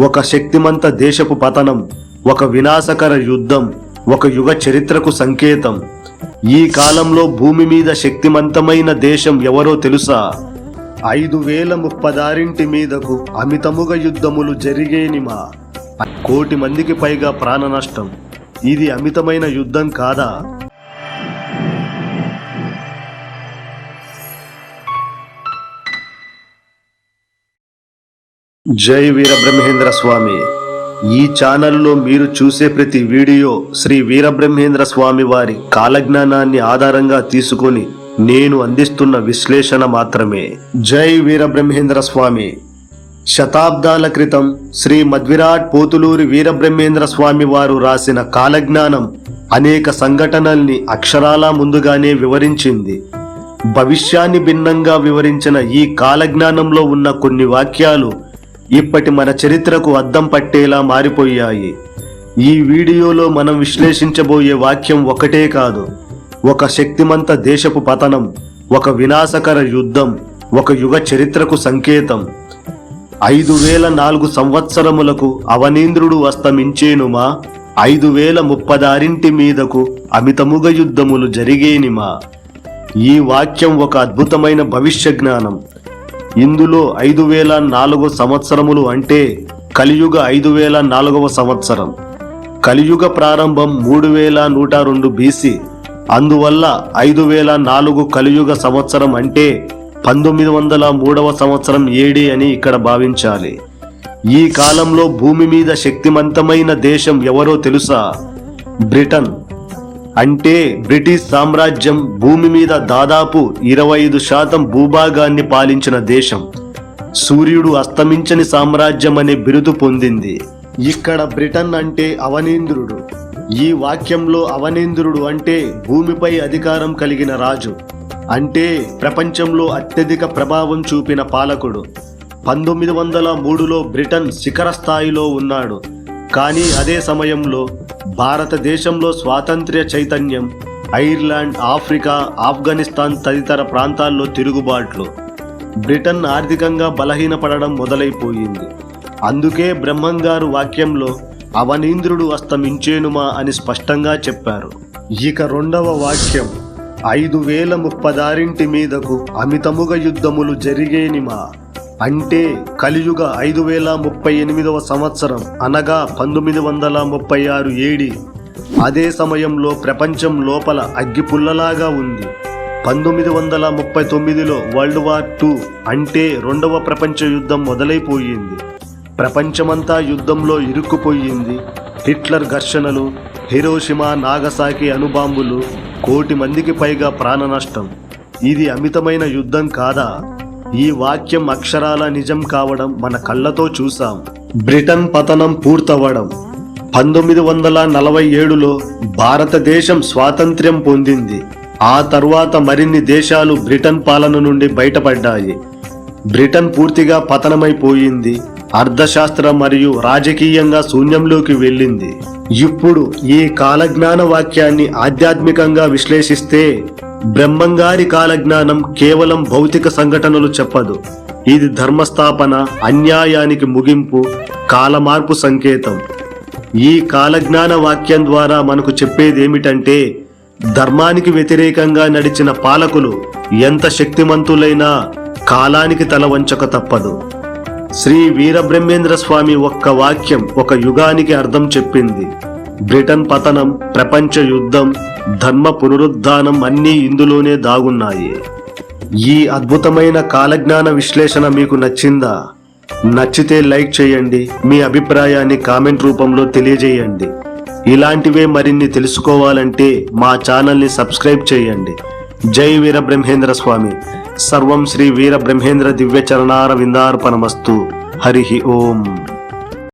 ఒక శక్తిమంత దేశపు పతనం ఒక వినాశకర యుద్ధం ఒక యుగ చరిత్రకు సంకేతం. ఈ కాలంలో భూమి మీద శక్తిమంతమైన దేశం ఎవరో తెలుసా? ఐదు వేల ముప్పదారింటి మీదకు అమితముగ యుద్ధములు జరిగేనిమా కోటి మందికి పైగా ప్రాణ నష్టం ఇది అమితమైన యుద్ధం కాదా? జై వీరబ్రహ్మేంద్ర స్వామి. ఈ ఛానల్లో మీరు చూసే ప్రతి వీడియో శ్రీ వీరబ్రహ్మేంద్ర స్వామి వారి కాలజ్ఞానాన్ని ఆధారంగా తీసుకొని నేను అందిస్తున్న విశ్లేషణ మాత్రమే. జై వీరబ్రహ్మేంద్ర స్వామి. శతాబ్దాల క్రితం శ్రీ మధ్విరాట్ పోతులూరి వీరబ్రహ్మేంద్ర స్వామి వారు రాసిన కాలజ్ఞానం అనేక సంఘటనల్ని అక్షరాలా ముందుగానే వివరించింది. భవిష్యాన్ని భిన్నంగా వివరించిన ఈ కాలజ్ఞానంలో ఉన్న కొన్ని వాక్యాలు ఇప్పటి మన చరిత్రకు అద్దం పట్టేలా మారిపోయాయి. ఈ వీడియోలో మనం విశ్లేషించబోయే వాక్యం ఒకటే కాదు ఒక శక్తిమంత దేశపు పతనం ఒక వినాశకర యుద్ధం ఒక యుగ చరిత్రకు సంకేతం. ఐదు వేల నాలుగు సంవత్సరములకు అవనీంద్రుడు అస్తమించేనుమా? ఐదు వేల ముప్పదారింటి మీదకు అమితముగ యుద్ధములు జరిగేనిమా? ఈ వాక్యం ఒక అద్భుతమైన భవిష్య జ్ఞానం. ఇందులో ఐదు వేల నాలుగు సంవత్సరములు అంటే కలియుగ ఐదు వేల నాలుగవ సంవత్సరం. కలియుగ ప్రారంభం మూడు వేల నూట రెండు బీసీ అందువల్ల ఐదు వేల నాలుగు కలియుగ సంవత్సరం అంటే పంతొమ్మిది వందల మూడవ సంవత్సరం ఏడి అని ఇక్కడ భావించాలి. ఈ కాలంలో భూమి మీద శక్తిమంతమైన దేశం ఎవరో తెలుసా? బ్రిటన్. అంటే బ్రిటిష్ సామ్రాజ్యం భూమి మీద దాదాపు ఇరవై ఐదు శాతం భూభాగాన్ని పాలించిన దేశం. సూర్యుడు అస్తమించని సామ్రాజ్యం అనే బిరుదు పొందింది. ఇక్కడ బ్రిటన్ అంటే అవనేంద్రుడు. ఈ వాక్యంలో అవనేంద్రుడు అంటే భూమిపై అధికారం కలిగిన రాజు. అంటే ప్రపంచంలో అత్యధిక ప్రభావం చూపిన పాలకుడు. పంతొమ్మిది వందల మూడులో బ్రిటన్ శిఖర స్థాయిలో ఉన్నాడు. కానీ అదే సమయంలో భారతదేశంలో స్వాతంత్ర్య చైతన్యం ఐర్లాండ్ ఆఫ్రికా ఆఫ్ఘనిస్తాన్ తదితర ప్రాంతాల్లో తిరుగుబాట్లు. బ్రిటన్ ఆర్థికంగా బలహీనపడడం మొదలైపోయింది. అందుకే బ్రహ్మంగారు వాక్యంలో అవనీంద్రుడు అస్తమించేనుమా అని స్పష్టంగా చెప్పారు. ఇక రెండవ వాక్యం ఐదు వేల ముప్పదారింటి మీదకు అమితముగ యుద్ధములు జరిగేనిమా? అంటే కలియుగ ఐదు వేల ముప్పై ఎనిమిదవ సంవత్సరం అనగా పంతొమ్మిది వందల ముప్పై ఆరు ఏడి. అదే సమయంలో ప్రపంచం లోపల అగ్గిపుల్లలాగా ఉంది. పంతొమ్మిది వందల ముప్పై తొమ్మిదిలో వరల్డ్ వార్ టూ అంటే రెండవ ప్రపంచ యుద్ధం మొదలైపోయింది. ప్రపంచమంతా యుద్ధంలో ఇరుక్కుపోయింది. హిట్లర్ ఘర్షణలు హిరోషిమా నాగసాకి అణుబాంబులు కోటి మందికి పైగా ప్రాణ నష్టం ఇది అమితమైన యుద్ధం కాదా? ఈ వాక్యం అక్షరాల నిజం కావడం మన కళ్ళతో చూసాం. బ్రిటన్ పతనం పూర్తవడం. పంతొమ్మిది వందల నలభై ఏడులో భారతదేశం స్వాతంత్ర్యం పొందింది. ఆ తర్వాత మరిన్ని దేశాలు బ్రిటన్ పాలన నుండి బయటపడ్డాయి. బ్రిటన్ పూర్తిగా పతనమైపోయింది. అర్థశాస్త్రం మరియు రాజకీయంగా శూన్యంలోకి వెళ్ళింది. ఇప్పుడు ఈ కాలజ్ఞాన వాక్యాన్ని ఆధ్యాత్మికంగా విశ్లేషిస్తే బ్రహ్మంగారి కాలజ్ఞానం కేవలం భౌతిక సంఘటనలు చెప్పదు. ఇది ధర్మస్థాపన అన్యాయానికి ముగింపు కాలమార్పు సంకేతం. ఈ కాలజ్ఞాన వాక్యం ద్వారా మనకు చెప్పేది ఏమిటంటే ధర్మానికి వ్యతిరేకంగా నడిచిన పాలకులు ఎంత శక్తిమంతులైనా కాలానికి తల వంచక తప్పదు. శ్రీ వీరబ్రహ్మేంద్ర స్వామి ఒక్క వాక్యం ఒక యుగానికి అర్థం చెప్పింది. బ్రిటన్ పతనం ప్రపంచ యుద్ధం ధర్మ పునరుద్ధానం అన్నీ ఇందులోనే దాగున్నాయి. ఈ అద్భుతమైన కాలజ్ఞాన విశ్లేషణ మీకు నచ్చిందా? నచ్చితే లైక్ చేయండి మీ అభిప్రాయాన్ని కామెంట్ రూపంలో తెలియజేయండి. ఇలాంటివే మరిన్ని తెలుసుకోవాలంటే మా ఛానల్ని సబ్స్క్రైబ్ చేయండి. జై వీర బ్రహ్మేంద్ర స్వామి. సర్వం శ్రీ వీర బ్రహ్మేంద్ర దివ్య చరణార విందార్పణమస్తు. హరి ఓం.